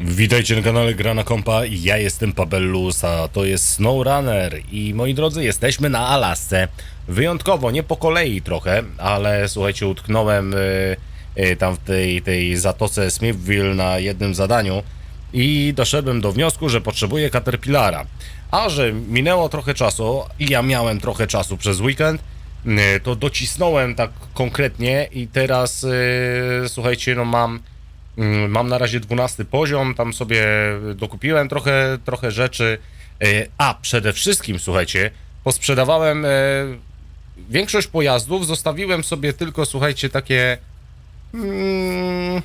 Witajcie na kanale Gra na Kompa, ja jestem Pabellus, a to jest SnowRunner i moi drodzy, jesteśmy na Alasce. Wyjątkowo, nie po kolei trochę, ale słuchajcie, utknąłem y, y, tam w tej, tej zatoce Smithville na jednym zadaniu i doszedłem do wniosku, że potrzebuję Caterpillara. A że minęło trochę czasu i ja miałem trochę czasu przez weekend, y, to docisnąłem tak konkretnie i teraz słuchajcie, no mam Mam na razie 12 poziom, tam sobie dokupiłem trochę, trochę rzeczy. E, A przede wszystkim, słuchajcie, posprzedawałem e, większość pojazdów, zostawiłem sobie tylko, słuchajcie, takie. Mm,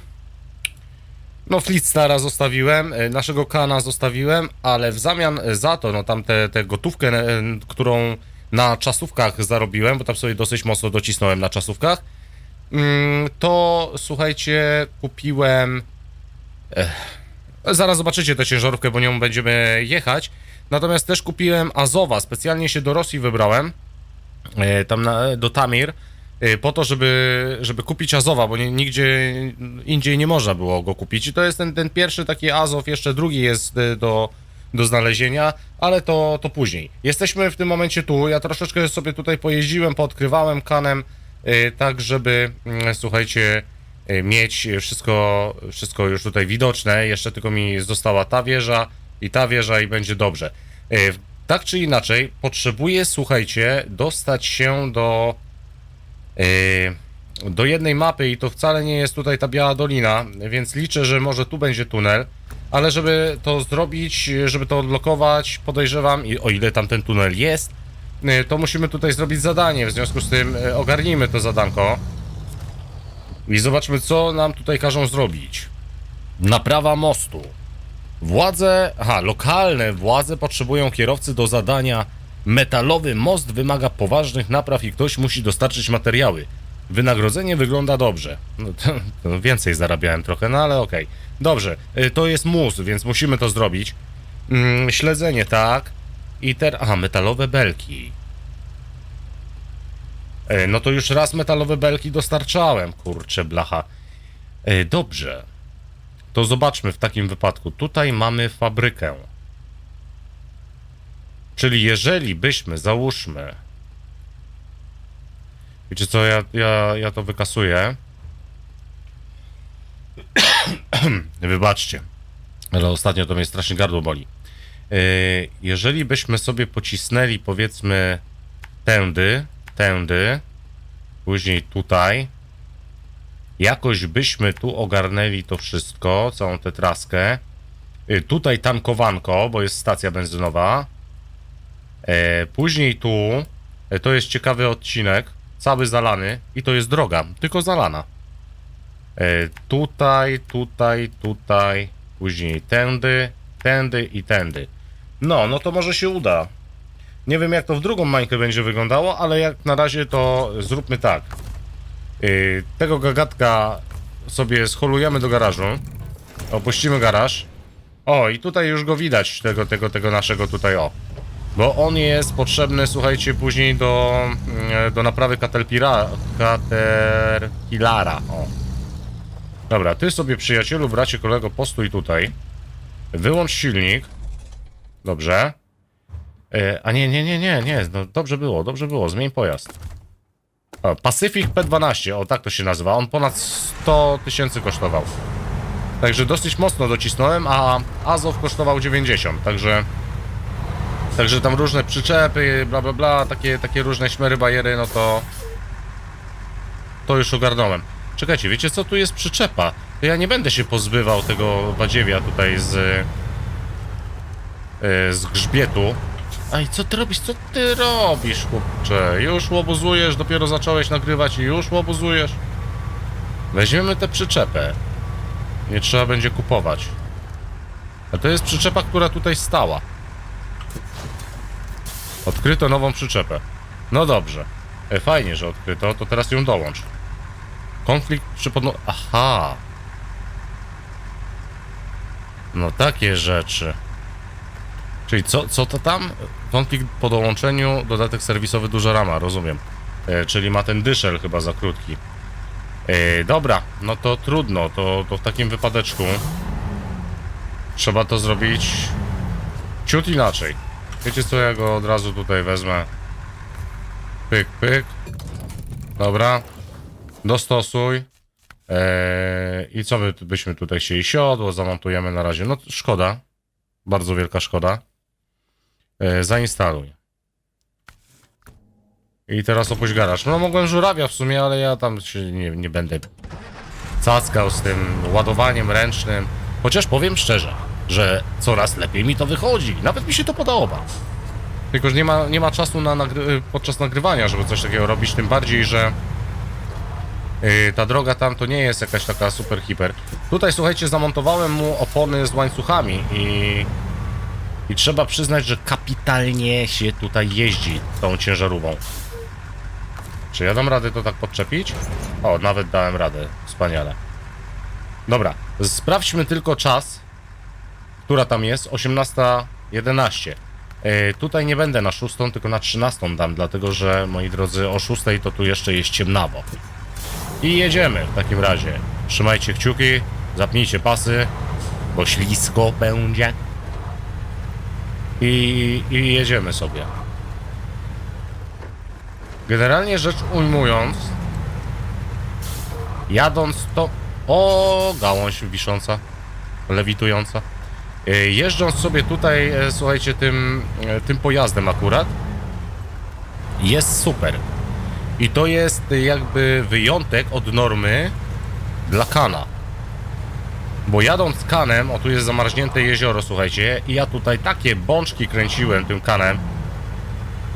no, Fleetstara zostawiłem, e, naszego Kana zostawiłem, ale w zamian za to, no tam tę te, gotówkę, e, którą na czasówkach zarobiłem, bo tam sobie dosyć mocno docisnąłem na czasówkach, Mm, to słuchajcie, kupiłem. Ech, zaraz zobaczycie tę ciężarówkę, bo nią będziemy jechać. Natomiast też kupiłem Azowa, specjalnie się do Rosji wybrałem, e, tam na, do Tamir, e, po to, żeby, żeby kupić Azowa, bo nigdzie indziej nie można było go kupić. I to jest ten, ten pierwszy taki Azow, jeszcze drugi jest do, do znalezienia, ale to, to później. Jesteśmy w tym momencie tu, ja troszeczkę sobie tutaj pojeździłem, poodkrywałem kanem, tak żeby, mm, słuchajcie, y, mieć wszystko, wszystko już tutaj widoczne. Jeszcze tylko mi została ta wieża i ta wieża i będzie dobrze. Y, Tak czy inaczej, potrzebuję, słuchajcie, dostać się do do jednej mapy i to wcale nie jest tutaj ta biała dolina, więc liczę, że może tu będzie tunel, ale żeby to zrobić, żeby to odblokować, podejrzewam, i o ile tam ten tunel jest, to musimy tutaj zrobić zadanie, w związku z tym y, ogarnijmy to zadanko i zobaczmy, co nam tutaj każą zrobić. Naprawa mostu. Władze, aha, lokalne władze potrzebują kierowcy do zadania. Metalowy most wymaga poważnych napraw i ktoś musi dostarczyć materiały. Wynagrodzenie wygląda dobrze. No to, to więcej zarabiałem trochę, no ale okej. Dobrze, y, to jest mus, więc musimy to zrobić. Mm, śledzenie, tak. I teraz, aha, metalowe belki. E, No to już raz metalowe belki dostarczałem, kurczę blacha. E, Dobrze. To zobaczmy w takim wypadku. Tutaj mamy fabrykę. Czyli jeżeli byśmy, załóżmy... Wiecie co, ja, ja, ja to wykasuję. Wybaczcie. Ale ostatnio to mnie strasznie gardło boli. E, Jeżeli byśmy sobie pocisnęli powiedzmy tędy, tędy, później tutaj, jakoś byśmy tu ogarnęli to wszystko, całą tę traskę. Y, Tutaj tankowanko, bo jest stacja benzynowa. E, później tu, to jest ciekawy odcinek, cały zalany i to jest droga, tylko zalana. Tutaj, tutaj, tutaj, później tędy, tędy i tędy. No, no to może się uda. Nie wiem jak to w drugą mańkę będzie wyglądało, ale jak na razie to zróbmy tak. Yy, tego gagatka sobie scholujemy do garażu. Opuścimy garaż. O, i tutaj już go widać, tego, tego, tego naszego tutaj, o. Bo on jest potrzebny, słuchajcie, później do, mm, do naprawy Caterpillara. O. Dobra, ty sobie przyjacielu, bracie, kolego, postój tutaj. Wyłącz silnik. Dobrze. E, a nie, nie, nie, nie, nie, no dobrze było, dobrze było, zmień pojazd. Pacific P12, o tak to się nazywa, on ponad 100 tysięcy kosztował. Także dosyć mocno docisnąłem, a Azow kosztował 90, także... Także tam różne przyczepy, bla bla bla, takie, takie różne śmery, bajery, no to... To już ogarnąłem. Czekajcie, wiecie co, tu jest przyczepa. To ja nie będę się pozbywał tego badziewia tutaj z... e, z grzbietu. Ej, co ty robisz? Co ty robisz, chłopcze? Już łobuzujesz, dopiero zacząłeś nagrywać i już łobuzujesz? Weźmiemy tę przyczepę. Nie trzeba będzie kupować. A to jest przyczepa, która tutaj stała. Odkryto nową przyczepę. No dobrze. E, fajnie, że odkryto, to teraz ją dołącz. Konflikt przy podno... Aha. No takie rzeczy. Czyli co, co to tam? Konflikt po dołączeniu, dodatek serwisowy duża rama, rozumiem. E, czyli ma ten dyszel chyba za krótki. E, dobra, no to trudno, to, to w takim wypadeczku trzeba to zrobić ciut inaczej. Wiecie co, ja go od razu tutaj wezmę. Pyk, pyk. Dobra. Dostosuj. Eee, I co by, byśmy tutaj chcieli? Siodło zamontujemy na razie. No szkoda. Bardzo wielka szkoda. Eee, zainstaluj. I teraz opuść garaż. No mogłem żurawia w sumie, ale ja tam się nie, nie będę cackał z tym ładowaniem ręcznym. Chociaż powiem szczerze, że coraz lepiej mi to wychodzi. Nawet mi się to podoba. Tylko, że nie ma, nie ma czasu na nagry podczas nagrywania, żeby coś takiego robić, tym bardziej, że ta droga tam to nie jest jakaś taka super hiper. Tutaj, słuchajcie, zamontowałem mu opony z łańcuchami i, i trzeba przyznać, że kapitalnie się tutaj jeździ tą ciężarówką. Czy ja dam radę to tak podczepić? O, nawet dałem radę. Wspaniale. Dobra, sprawdźmy tylko czas, która tam jest. 18.11. Yy, tutaj nie będę na 6, tylko na 13 dam, dlatego że, moi drodzy, o 6 to tu jeszcze jest ciemnawo. I jedziemy w takim razie. Trzymajcie kciuki, zapnijcie pasy, bo ślisko będzie. I, i jedziemy sobie. Generalnie rzecz ujmując, jadąc to... O, gałąź wisząca, lewitująca. E, Jeżdżąc sobie tutaj, e, słuchajcie, tym, e, tym pojazdem akurat, jest super. I to jest jakby wyjątek od normy dla kana. Bo jadąc kanem, o tu jest zamarznięte jezioro, słuchajcie, i ja tutaj takie bączki kręciłem tym kanem,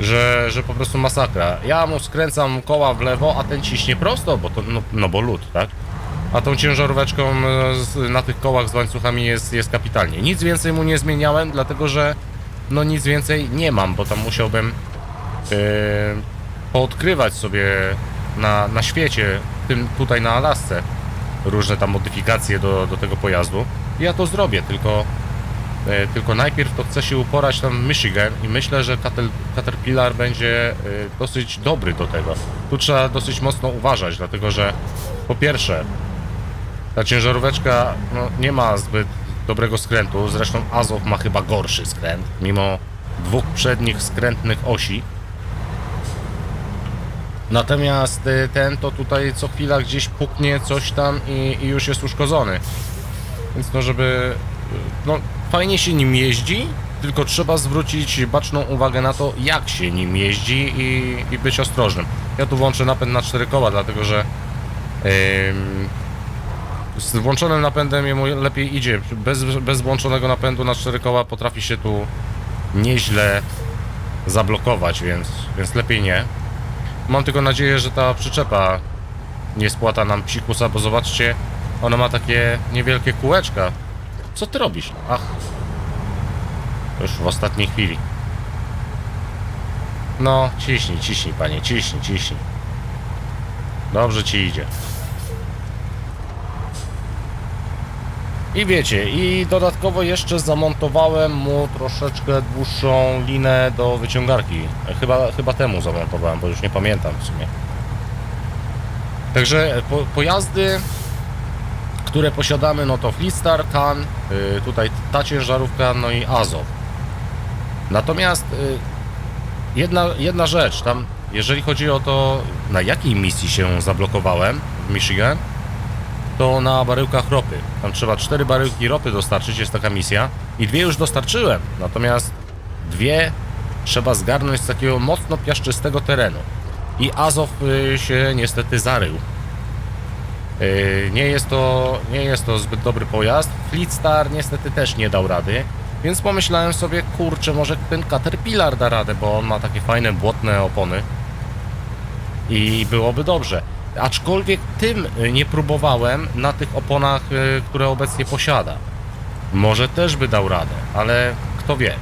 że, że po prostu masakra. Ja mu skręcam koła w lewo, a ten ciśnie prosto, bo to, no, no bo lód, tak? A tą ciężaróweczką e, na tych kołach z łańcuchami jest, jest kapitalnie. Nic więcej mu nie zmieniałem, dlatego że no nic więcej nie mam, bo tam musiałbym yy, poodkrywać sobie na, na świecie, tym tutaj na Alasce, różne tam modyfikacje do, do tego pojazdu. Ja to zrobię, tylko E, Tylko najpierw to chcę się uporać tam w Michigan i myślę, że Catel- Caterpillar będzie e, dosyć dobry do tego. Tu trzeba dosyć mocno uważać, dlatego że po pierwsze ta ciężaróweczka no, nie ma zbyt dobrego skrętu, zresztą Azow ma chyba gorszy skręt, mimo dwóch przednich skrętnych osi. Natomiast e, ten to tutaj co chwila gdzieś puknie coś tam i, i już jest uszkodzony. Więc no żeby... No fajnie się nim jeździ, tylko trzeba zwrócić baczną uwagę na to, jak się nim jeździ i, i być ostrożnym. Ja tu włączę napęd na cztery koła, dlatego że ym, z włączonym napędem jemu lepiej idzie. Bez, bez włączonego napędu na cztery koła potrafi się tu nieźle zablokować, więc, więc lepiej nie. Mam tylko nadzieję, że ta przyczepa nie spłata nam psikusa, bo zobaczcie, ona ma takie niewielkie kółeczka. Co ty robisz? Ach. Już w ostatniej chwili. No, ciśnij, ciśnij, panie, ciśnij, ciśnij. Dobrze ci idzie. I wiecie, i dodatkowo jeszcze zamontowałem mu troszeczkę dłuższą linę do wyciągarki. Chyba, chyba temu zamontowałem, bo już nie pamiętam w sumie. Także po, pojazdy które posiadamy, no to Fleetstar, Kan, y, tutaj ta ciężarówka, no i Azow. Natomiast y, jedna, jedna rzecz, tam jeżeli chodzi o to, na jakiej misji się zablokowałem w Michigan, to na baryłkach ropy. Tam trzeba cztery baryłki ropy dostarczyć, jest taka misja. I dwie już dostarczyłem, natomiast dwie trzeba zgarnąć z takiego mocno piaszczystego terenu. I Azow y, się niestety zarył. Yy, Nie jest, to, nie jest to zbyt dobry pojazd. Fleetstar niestety też nie dał rady. Więc pomyślałem sobie, kurczę, może ten Caterpillar da radę, bo on ma takie fajne, błotne opony. I byłoby dobrze. Aczkolwiek tym y, nie próbowałem na tych oponach, y, które obecnie posiada. Może też by dał radę, ale kto wie.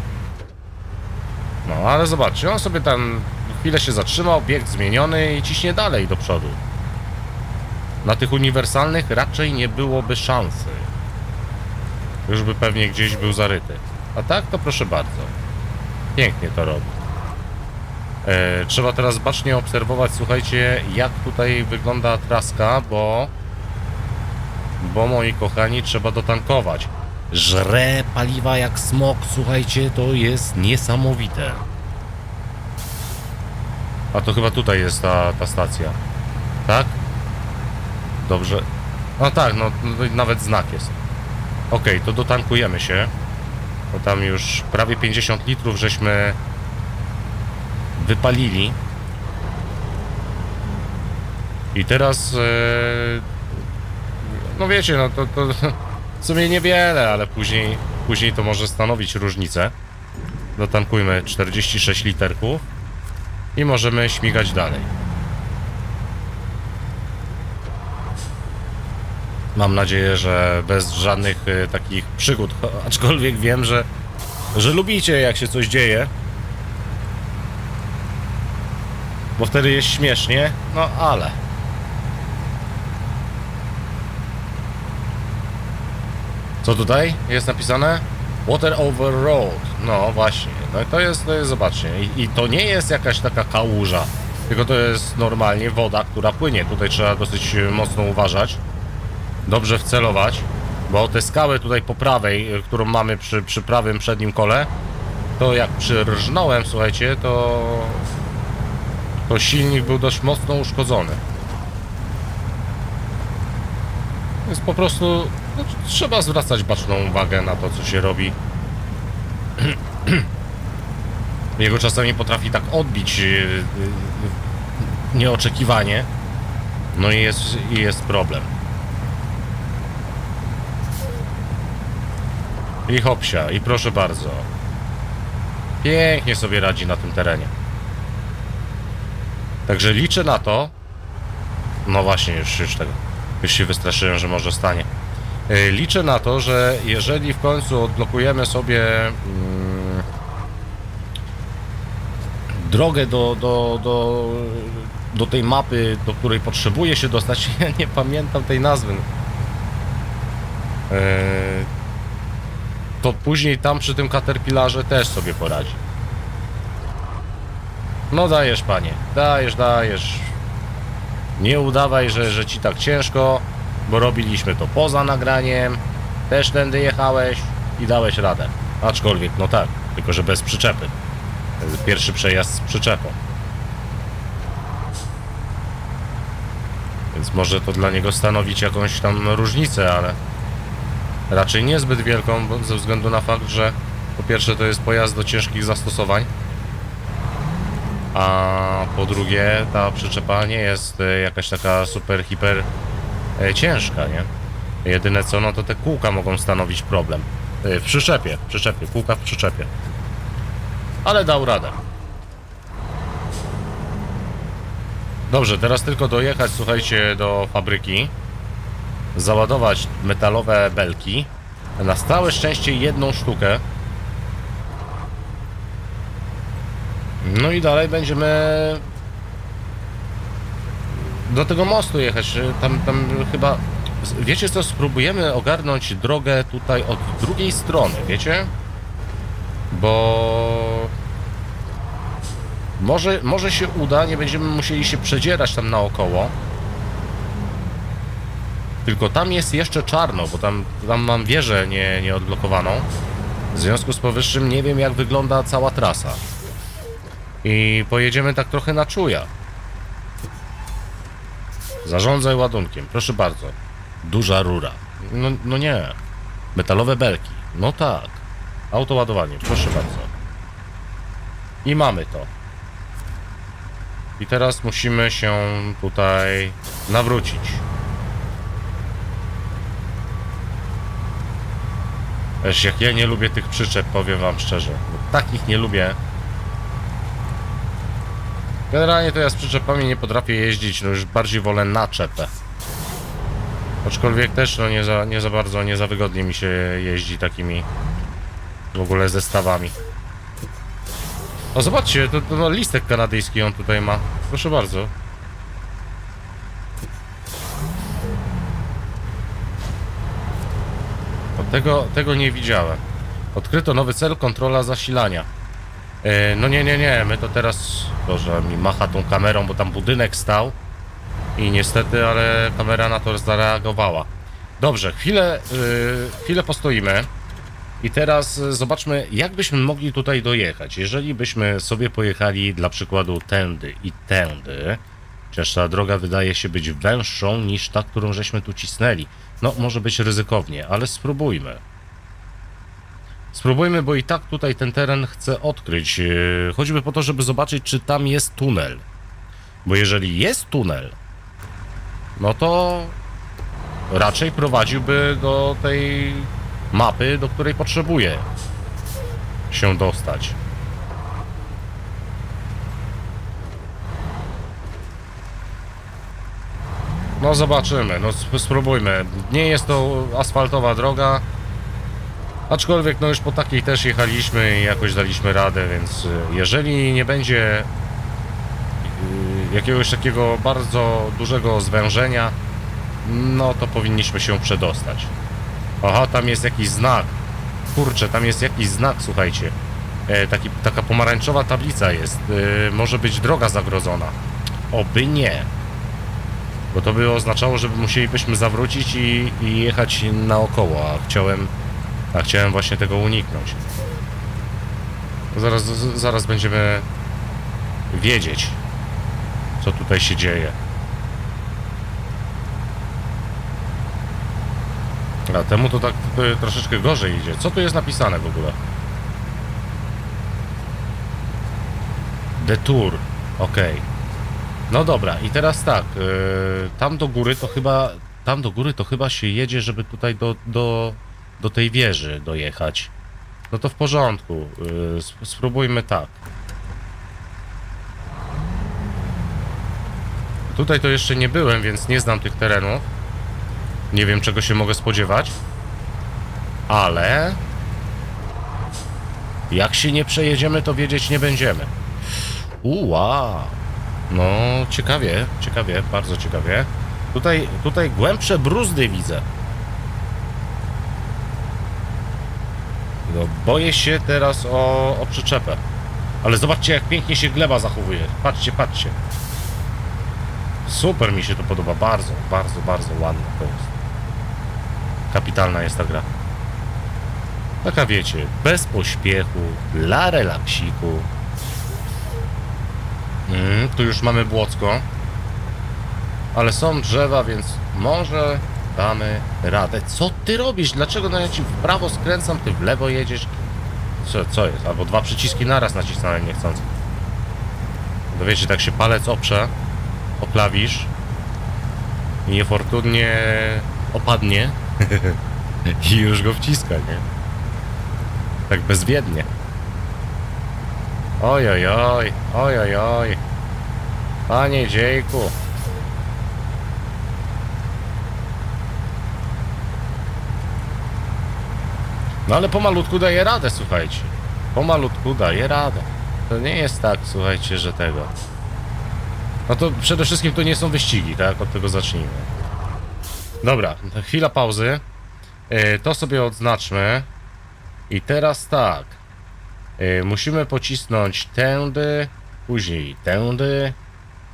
No, ale zobaczcie, on sobie tam chwilę się zatrzymał, bieg zmieniony i ciśnie dalej do przodu. Na tych uniwersalnych raczej nie byłoby szansy. Już by pewnie gdzieś był zaryty. A tak to proszę bardzo. Pięknie to robi. E, trzeba teraz bacznie obserwować, słuchajcie, jak tutaj wygląda traska, bo... Bo moi kochani, trzeba dotankować. żre paliwa jak smok, słuchajcie, to jest niesamowite. A to chyba tutaj jest ta, ta stacja. Tak? Dobrze. No tak, no nawet znak jest. Okej, to dotankujemy się. Bo tam już prawie 50 litrów żeśmy wypalili. I teraz e, no wiecie, no to, to w sumie niewiele, ale później, później to może stanowić różnicę. Dotankujmy 46 literków i możemy śmigać dalej. Mam nadzieję, że bez żadnych e, takich przygód, aczkolwiek wiem, że, że lubicie jak się coś dzieje. Bo wtedy jest śmiesznie, no ale. Co tutaj jest napisane? Water over road. No właśnie. No i to jest, to jest zobaczcie. I, I to nie jest jakaś taka kałuża. Tylko to jest normalnie woda, która płynie. Tutaj trzeba dosyć mocno uważać. Dobrze wcelować. Bo te skały tutaj po prawej, e, którą mamy przy, przy prawym przednim kole, to jak przyrżnąłem, słuchajcie, to to silnik był dość mocno uszkodzony. Więc po prostu no, trzeba zwracać baczną uwagę na to, co się robi. Jego czasami potrafi tak odbić yy, yy, nieoczekiwanie. No i jest, i jest problem. I hopsia, i proszę bardzo. Pięknie sobie radzi na tym terenie. Także liczę na to. No właśnie, już, już tego. Już się wystraszyłem, że może stanie. Yy, Liczę na to, że jeżeli w końcu odblokujemy sobie mm, drogę do, do, do, do tej mapy, do której potrzebuję się dostać, ja nie pamiętam tej nazwy. Yy, to później tam przy tym Caterpillarze też sobie poradzi. No dajesz, panie. Dajesz, dajesz. Nie udawaj, że, że ci tak ciężko, bo robiliśmy to poza nagraniem. Też tędy jechałeś i dałeś radę. Aczkolwiek, no tak, tylko że bez przyczepy. Pierwszy przejazd z przyczepą. Więc może to dla niego stanowić jakąś tam różnicę, ale raczej niezbyt wielką, ze względu na fakt, że po pierwsze to jest pojazd do ciężkich zastosowań, a po drugie ta przyczepa nie jest e, jakaś taka super, hiper e, ciężka, nie? Jedyne co, no to te kółka mogą stanowić problem. E, W przyczepie, w przyczepie, kółka w przyczepie. Ale dał radę. Dobrze, teraz tylko dojechać, słuchajcie, do fabryki. Załadować metalowe belki. Na całe szczęście jedną sztukę. No i dalej będziemy do tego mostu jechać. Tam, tam chyba. Wiecie co? Spróbujemy ogarnąć drogę tutaj od drugiej strony, wiecie? Bo. Może, może się uda, nie będziemy musieli się przedzierać tam naokoło. Tylko tam jest jeszcze czarno, bo tam, tam mam wieżę nie, nieodblokowaną. W związku z powyższym nie wiem jak wygląda cała trasa. I pojedziemy tak trochę na czuja. Zarządzaj ładunkiem, proszę bardzo. Duża rura. No, no nie. Metalowe belki. No tak. Autoładowanie, proszę bardzo. I mamy to. I teraz musimy się tutaj nawrócić. Wiesz, jak ja nie lubię tych przyczep, powiem wam szczerze. Takich nie lubię. Generalnie to ja z przyczepami nie potrafię jeździć, no już bardziej wolę naczepę. Aczkolwiek też no nie za, nie za bardzo, nie za wygodnie mi się jeździ takimi w ogóle zestawami. O zobaczcie, to, to no, listek kanadyjski on tutaj ma. Proszę bardzo. O, tego, tego nie widziałem. Odkryto nowy cel, kontrola zasilania. E, no nie, nie, nie, my to teraz... Boże, mi macha tą kamerą, bo tam budynek stał. I niestety, ale kamera na to zareagowała. Dobrze, chwilę, yy, chwilę postoimy. I teraz e, zobaczmy, jak byśmy mogli tutaj dojechać. Jeżeli byśmy sobie pojechali dla przykładu tędy i tędy, chociaż ta droga wydaje się być węższą niż ta, którą żeśmy tu cisnęli. No, może być ryzykownie, ale spróbujmy. Spróbujmy, bo i tak tutaj ten teren chcę odkryć. e, Choćby po to, żeby zobaczyć, czy tam jest tunel. Bo jeżeli jest tunel, no to raczej prowadziłby do tej mapy, do której potrzebuję się dostać. No zobaczymy, no sp- spróbujmy. Nie jest to asfaltowa droga, aczkolwiek no już po takiej też jechaliśmy i jakoś daliśmy radę, więc y, jeżeli nie będzie y, jakiegoś takiego bardzo dużego zwężenia, no to powinniśmy się przedostać. Aha, tam jest jakiś znak. Kurczę, tam jest jakiś znak, słuchajcie. E, taki, taka pomarańczowa tablica jest. E, może być droga zagrodzona. Oby nie. Bo to by oznaczało, że musielibyśmy zawrócić i, i jechać naokoło, a chciałem, a chciałem właśnie tego uniknąć. Zaraz, zaraz będziemy wiedzieć, co tutaj się dzieje. A temu to tak troszeczkę gorzej idzie. Co tu jest napisane w ogóle? Detour. Okej. No dobra, i teraz tak. y, tam do góry to chyba. Tam do góry to chyba się jedzie, żeby tutaj do, do, do tej wieży dojechać. No to w porządku. y, sp- spróbujmy tak. Tutaj to jeszcze nie byłem, więc nie znam tych terenów. Nie wiem, czego się mogę spodziewać. Ale... Jak się nie przejedziemy, to wiedzieć nie będziemy. Uła. No, ciekawie, ciekawie, bardzo ciekawie. Tutaj, tutaj głębsze bruzdy widzę. No, boję się teraz o, o przyczepę. Ale zobaczcie, jak pięknie się gleba zachowuje. Patrzcie, patrzcie. Super mi się to podoba, bardzo, bardzo, bardzo ładne to jest. Kapitalna jest ta gra. Taka wiecie, bez pośpiechu, dla relaksiku. Mm, tu już mamy Błocko. Ale są drzewa, więc może damy radę. Co ty robisz? Dlaczego no ja ci w prawo skręcam, ty w lewo jedziesz? Co, co jest? Albo dwa przyciski naraz nacisnąłem niechcący. To wiecie, tak się palec oprze o klawisz i niefortunnie opadnie i już go wciska, nie? Tak bezwiednie. Oj, oj, oj, oj, oj, oj. Panie dziejku. No ale pomalutku daje radę, słuchajcie. Pomalutku daje radę. To nie jest tak, słuchajcie, że tego. No to przede wszystkim to nie są wyścigi, tak? Od tego zacznijmy. Dobra, chwila pauzy. E, To sobie odznaczmy. I teraz tak. E, Musimy pocisnąć tędy, później tędy,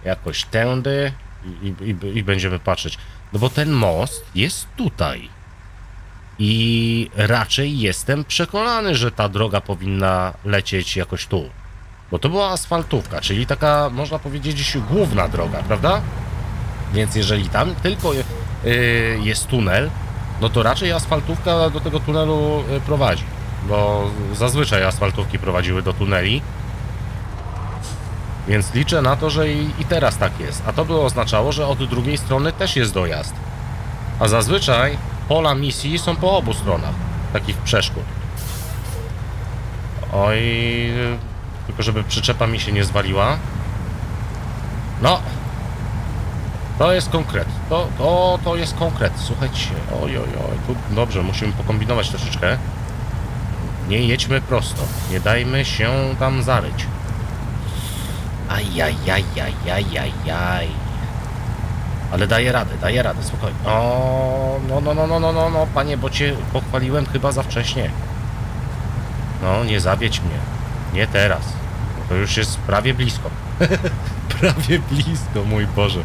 jakoś tędy i, i, i, i będziemy patrzeć. No bo ten most jest tutaj. I raczej jestem przekonany, że ta droga powinna lecieć jakoś tu. Bo to była asfaltówka, czyli taka, można powiedzieć, główna droga, prawda? Więc jeżeli tam tylko y, jest tunel, no to raczej asfaltówka do tego tunelu y, prowadzi. Bo zazwyczaj asfaltówki prowadziły do tuneli. Więc liczę na to, że i, i teraz tak jest. A to by oznaczało, że od drugiej strony też jest dojazd. A zazwyczaj pola misji są po obu stronach takich przeszkód. Oj, tylko żeby przyczepa mi się nie zwaliła. No. To jest konkret. To, to, to jest konkret. Słuchajcie. Oj, oj, oj. Tu dobrze, musimy pokombinować troszeczkę. Nie jedźmy prosto. Nie dajmy się tam zaryć. Ajajajajajajaj. Ale daję radę, daję radę, spokojnie. O, no, no, no, no, no, no, no, panie, bo cię pochwaliłem chyba za wcześnie. No, nie zawiedź mnie. Nie teraz. No to już jest prawie blisko. prawie blisko, mój Boże.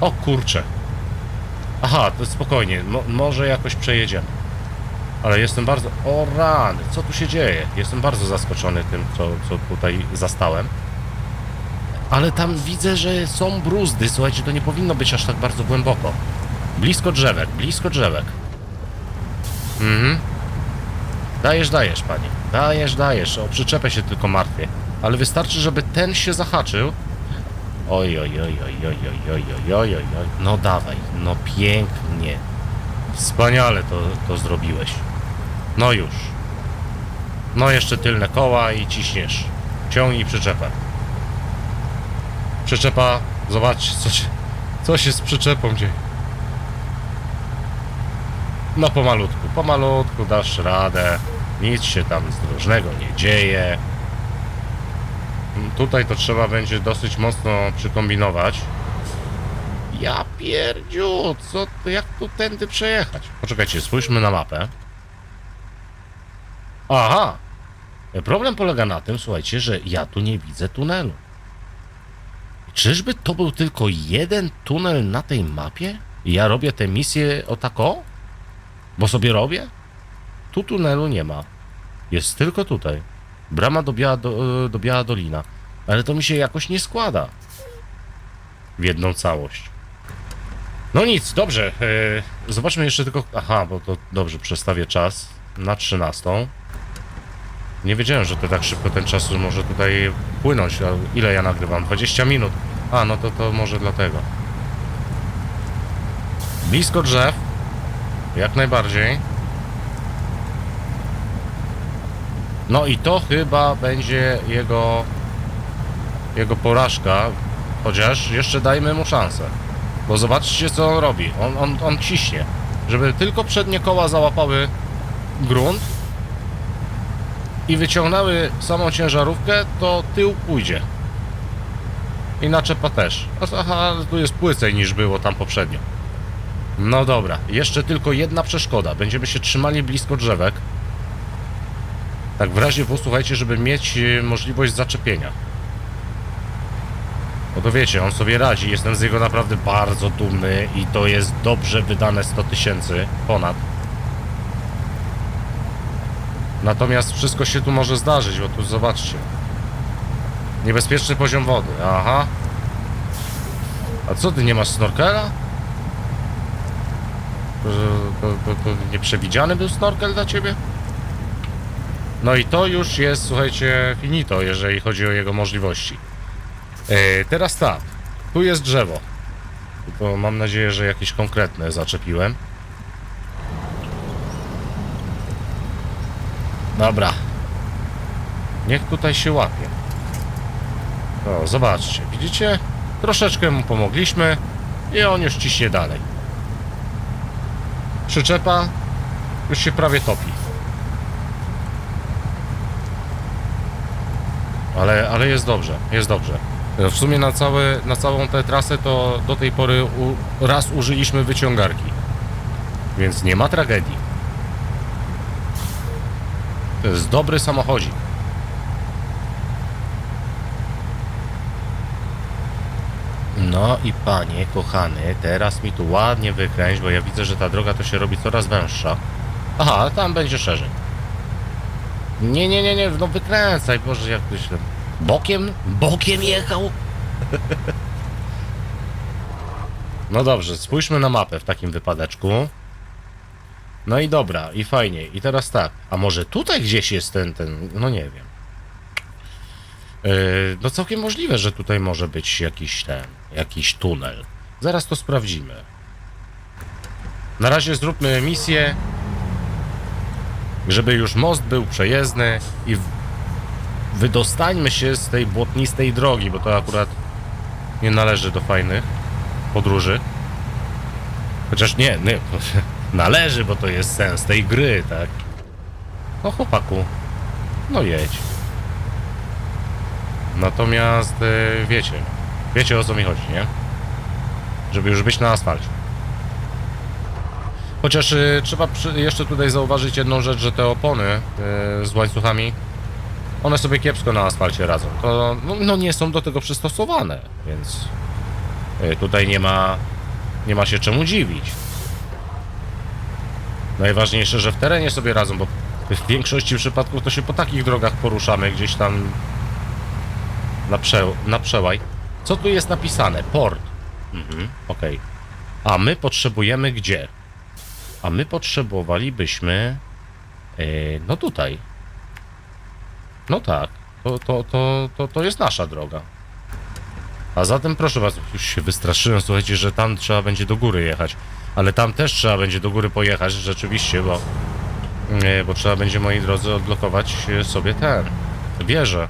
O kurcze. Aha, to spokojnie, mo może jakoś przejedziemy. Ale jestem bardzo... O rany, co tu się dzieje? Jestem bardzo zaskoczony tym, co, co tutaj zastałem. Ale tam widzę, że są bruzdy. Słuchajcie, to nie powinno być aż tak bardzo głęboko. Blisko drzewek, blisko drzewek. Mhm. Dajesz, dajesz, panie. Dajesz, dajesz. O przyczepę się tylko martwię. Ale wystarczy, żeby ten się zahaczył. Oj, oj, oj, oj, oj, oj, oj, oj, oj, oj. No dawaj, no pięknie. Wspaniale to, to zrobiłeś. No już. No jeszcze tylne koła i ciśniesz. Ciągnij przyczepę. Przyczepa, zobacz co się, co się z przyczepą dzieje. No pomalutku, pomalutku dasz radę. Nic się tam zdrożnego nie dzieje. Mm, Tutaj to trzeba będzie dosyć mocno przykombinować. Ja pierdziu, co, to jak tu tędy przejechać? Poczekajcie, spójrzmy na mapę. Aha! Problem polega na tym, słuchajcie, że ja tu nie widzę tunelu. Czyżby to był tylko jeden tunel na tej mapie? Ja robię tę misję o tako? Bo sobie robię? Tu tunelu nie ma. Jest tylko tutaj. Brama do Biała, do, do Biała Dolina. Ale to mi się jakoś nie składa. W jedną całość. No nic, dobrze. e, zobaczmy jeszcze tylko... Aha, bo to dobrze, przestawię czas na 13. Nie wiedziałem, że to tak szybko ten czas może tutaj płynąć. A ile ja nagrywam? 20 minut. A, no to to może dlatego. Blisko drzew. Jak najbardziej. No i to chyba będzie jego jego porażka, chociaż jeszcze dajmy mu szansę. Bo zobaczcie co on robi. On, on, on ciśnie. Żeby tylko przednie koła załapały grunt i wyciągnęły samą ciężarówkę, to tył pójdzie. I naczepa też. Aha, tu jest płycej niż było tam poprzednio. No dobra, jeszcze tylko jedna przeszkoda. Będziemy się trzymali blisko drzewek. Tak w razie W, słuchajcie, żeby mieć e, możliwość zaczepienia. No to wiecie, on sobie radzi. Jestem z jego naprawdę bardzo dumny i to jest dobrze wydane 100 tysięcy ponad. Natomiast wszystko się tu może zdarzyć, bo tu zobaczcie. Niebezpieczny poziom wody. Aha. A co ty nie masz snorkela? Nieprzewidziany był snorkel dla ciebie? No i to już jest, słuchajcie, finito, jeżeli chodzi o jego możliwości. E, teraz tak, tu jest drzewo. Tylko mam nadzieję, że jakieś konkretne zaczepiłem. Dobra. Niech tutaj się łapie. O, zobaczcie, widzicie? Troszeczkę mu pomogliśmy i on już ciśnie dalej. Przyczepa już się prawie topi. Ale, ale jest dobrze, jest dobrze. W sumie na, całe, na całą tę trasę to do tej pory u, raz użyliśmy wyciągarki. Więc nie ma tragedii. To jest dobry samochodzik. No i panie kochany, teraz mi tu ładnie wykręć, bo ja widzę, że ta droga to się robi coraz węższa. Aha, tam będzie szerzej. Nie, nie, nie, nie, no wykręcaj, Boże, jak się... Bokiem? Bokiem jechał? No dobrze, spójrzmy na mapę w takim wypadeczku. No i dobra, i fajnie. I teraz tak, a może tutaj gdzieś jest ten, ten, no nie wiem. Yy, no całkiem możliwe, że tutaj może być jakiś ten, jakiś tunel. Zaraz to sprawdzimy. Na razie zróbmy misję, żeby już most był przejezdny i wydostańmy się z tej błotnistej drogi, bo to akurat nie należy do fajnych podróży. Chociaż nie, nie, należy, bo to jest sens tej gry, tak? No chłopaku, no jedź. Natomiast e, wiecie, wiecie o co mi chodzi, nie? Żeby już być na asfalcie. Chociaż y, trzeba przy, jeszcze tutaj zauważyć jedną rzecz, że te opony y, z łańcuchami, one sobie kiepsko na asfalcie radzą. To no, no nie są do tego przystosowane, więc y, tutaj nie ma, nie ma się czemu dziwić. Najważniejsze, że w terenie sobie radzą, bo w większości przypadków to się po takich drogach poruszamy, gdzieś tam na, prze, na przełaj. Co tu jest napisane? Port. Mhm, okej. A my potrzebujemy gdzie? A my potrzebowalibyśmy... e, no tutaj. No tak. To, to, to, to, to jest nasza droga. A zatem proszę was, już się wystraszyłem, słuchajcie, że tam trzeba będzie do góry jechać. Ale tam też trzeba będzie do góry pojechać, rzeczywiście, bo... Nie, bo trzeba będzie, moi drodzy, odblokować e, sobie ten... wieżę.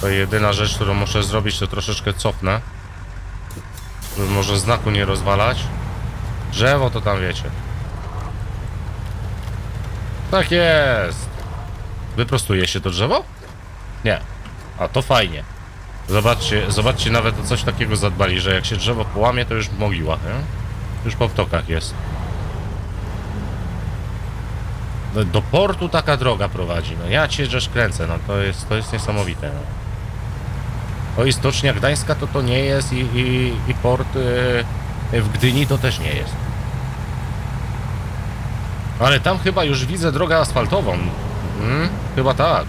To jedyna rzecz, którą muszę zrobić, to troszeczkę cofnę. Żeby może znaku nie rozwalać. Drzewo to tam wiecie. Tak jest. Wyprostuje się to drzewo? Nie. A to fajnie. Zobaczcie, zobaczcie, nawet o coś takiego zadbali, że jak się drzewo połamie, to już mogiła, nie? Już po wtokach jest. Do- Do portu taka droga prowadzi. No ja cię żeż kręcę, no to jest, to jest niesamowite. No. O i stocznia gdańska to to nie jest i, i, i port y, w Gdyni to też nie jest. Ale tam chyba już widzę drogę asfaltową. Mhm, chyba tak.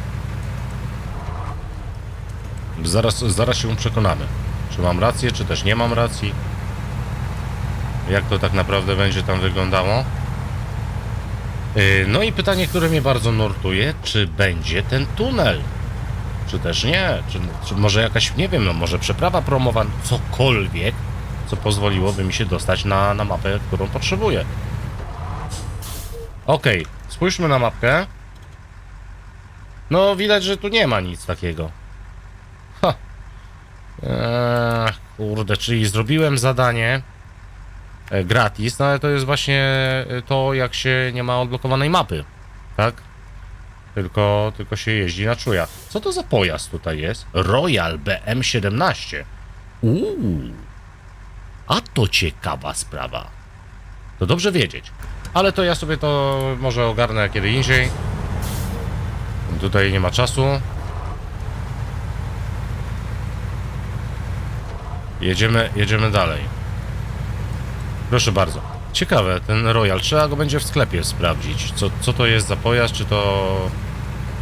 Zaraz, zaraz się przekonamy. Czy mam rację, czy też nie mam racji. Jak to tak naprawdę będzie tam wyglądało. Yy, No i pytanie, które mnie bardzo nurtuje, czy będzie ten tunel? Czy też nie? Czy, czy może jakaś, nie wiem, no może przeprawa promowana, cokolwiek, co pozwoliłoby mi się dostać na, na mapę, którą potrzebuję. Okej, spójrzmy na mapkę. No, widać, że tu nie ma nic takiego. Eee, kurde, czyli zrobiłem zadanie e, gratis, no ale to jest właśnie e, to, jak się nie ma odblokowanej mapy, tak? Tylko, tylko się jeździ na czuja. Co to za pojazd tutaj jest? Royal BM17. Uuu. A to ciekawa sprawa. To dobrze wiedzieć. Ale to ja sobie to może ogarnę kiedy indziej. Tutaj nie ma czasu. Jedziemy, jedziemy dalej. Proszę bardzo. Ciekawe, ten Royal. Trzeba go będzie w sklepie sprawdzić. Co, co to jest za pojazd? Czy to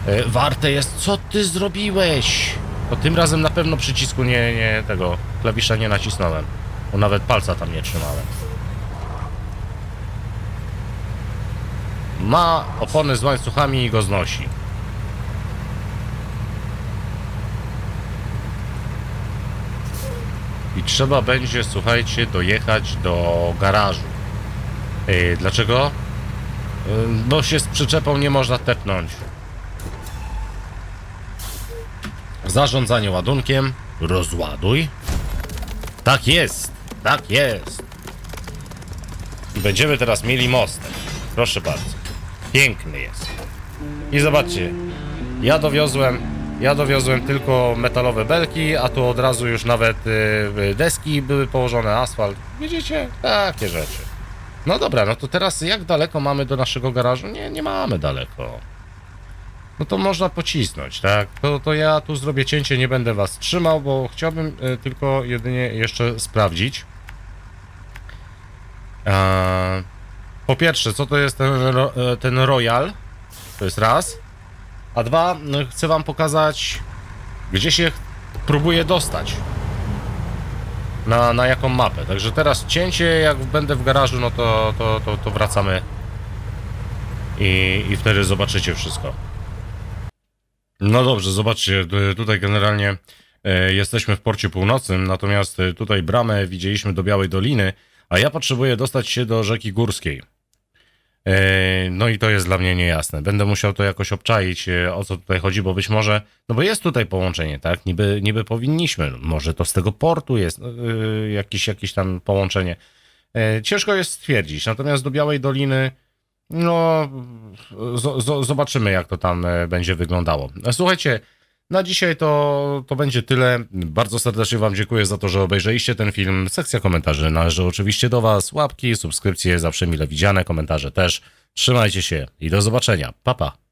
e, warte jest? Co ty zrobiłeś? To tym razem na pewno przycisku nie, nie tego klawisza nie nacisnąłem. Bo nawet palca tam nie trzymałem. Ma opony z łańcuchami i go znosi. I trzeba będzie, słuchajcie, dojechać do garażu. Yy, dlaczego? Yy, bo się z przyczepą nie można tepnąć. Zarządzanie ładunkiem. Rozładuj. Tak jest, tak jest. Będziemy teraz mieli mostek. Proszę bardzo. Piękny jest. I zobaczcie, ja dowiozłem, ja dowiozłem tylko metalowe belki, a tu od razu już nawet y, deski były położone, asfalt. Widzicie? Takie rzeczy. No dobra, no to teraz jak daleko mamy do naszego garażu? Nie, nie mamy daleko. No to można pocisnąć, tak? To, to ja tu zrobię cięcie, nie będę was trzymał, bo chciałbym y, tylko jedynie jeszcze sprawdzić. Eee, po pierwsze, co to jest ten, ten Royal? To jest raz. A dwa, no, chcę wam pokazać, gdzie się próbuję dostać. Na, na jaką mapę. Także teraz cięcie, jak będę w garażu, no to, to, to, to wracamy. I, I wtedy zobaczycie wszystko. No dobrze, zobaczcie, tutaj generalnie e, jesteśmy w porcie północnym, natomiast e, tutaj bramę widzieliśmy do Białej Doliny, a ja potrzebuję dostać się do rzeki Górskiej. E, No i to jest dla mnie niejasne. Będę musiał to jakoś obczaić, e, o co tutaj chodzi, bo być może, no bo jest tutaj połączenie, tak? Niby, niby powinniśmy, może to z tego portu jest no, e, jakieś, jakieś tam połączenie. E, Ciężko jest stwierdzić, natomiast do Białej Doliny, no, zo- zo- zobaczymy jak to tam będzie wyglądało. Słuchajcie, na dzisiaj to, to będzie tyle. Bardzo serdecznie Wam dziękuję za to, że obejrzeliście ten film. Sekcja komentarzy należy oczywiście do Was. Łapki, subskrypcje zawsze mile widziane, komentarze też. Trzymajcie się i do zobaczenia. Pa, pa.